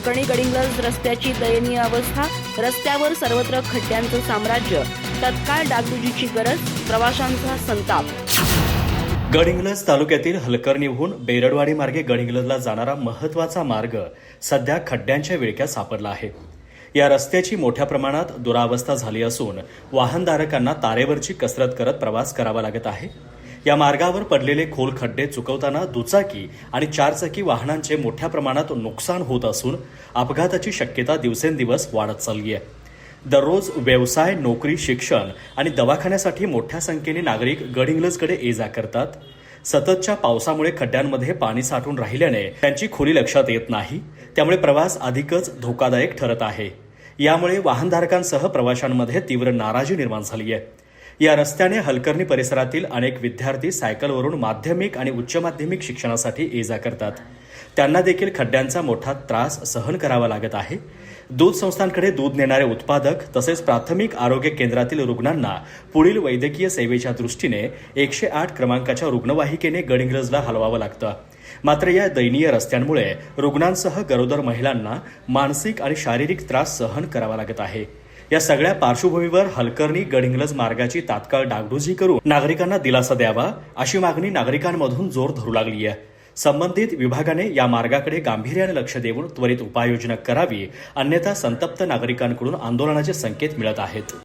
हलकर्णी गडिंग्लज रस्त्याची दयनीय अवस्था रस्त्यावर सर्वत्र खड्ड्यांचं साम्राज्य तत्काळ डागडुजीची गरज प्रवाशांचा संताप. गडिंग्लज तालुक्यातील हलकर्णीहून बेरडवाडी मार्गे गडिंग्लजला जाणारा महत्त्वाचा मार्ग सध्या खड्ड्यांच्या विळक्यात सापडला आहे. या रस्त्याची मोठ्या प्रमाणात दुरावस्था झाली असून वाहनधारकांना तारेवरची कसरत करत प्रवास करावा लागत आहे. या मार्गावर पडलेले खोल खड्डे चुकवताना दुचाकी आणि चारचाकी वाहनांचे मोठ्या प्रमाणात नुकसान होत असून अपघाताची शक्यता दिवसेंदिवस वाढत चालली आहे. दररोज व्यवसाय नोकरी शिक्षण आणि दवाखान्यासाठी मोठ्या संख्येने नागरिक गडहिंग्लजकडे ये जा करतात. सततच्या पावसामुळे खड्ड्यांमध्ये पाणी साठून राहिल्याने त्यांची खोली लक्षात येत नाही. त्यामुळे प्रवास अधिकच धोकादायक ठरत आहे. यामुळे वाहनधारकांसह प्रवाशांमध्ये तीव्र नाराजी निर्माण झाली आहे. या रस्त्याने हलकर्णी परिसरातील अनेक विद्यार्थी सायकलवरून माध्यमिक आणि उच्च माध्यमिक शिक्षणासाठी ये जा करतात. त्यांना देखील खड्ड्यांचा मोठा त्रास सहन करावा लागत आहे. दूध संस्थांकडे दूध नेणारे उत्पादक तसेच प्राथमिक आरोग्य केंद्रातील रुग्णांना पुढील वैद्यकीय सेवेच्या दृष्टीने एकशे आठ क्रमांकाच्या रुग्णवाहिकेने गडिंग्रजला हलवावं लागतं. मात्र या दयनीय रस्त्यांमुळे रुग्णांसह गरोदर महिलांना मानसिक आणि शारीरिक त्रास सहन करावा लागत आहे. या सगळ्या पार्श्वभूमीवर हलकर्णी गडिंग्लज मार्गाची तात्काळ डागडुजी करून नागरिकांना दिलासा द्यावा अशी मागणी नागरिकांमधून जोर धरू लागली आहे संबंधित विभागाने या मार्गाकडे गांभीर्याने लक्ष देऊन त्वरित उपाययोजना करावी अन्यथा संतप्त नागरिकांकडून आंदोलनाचे संकेत मिळत आहेत.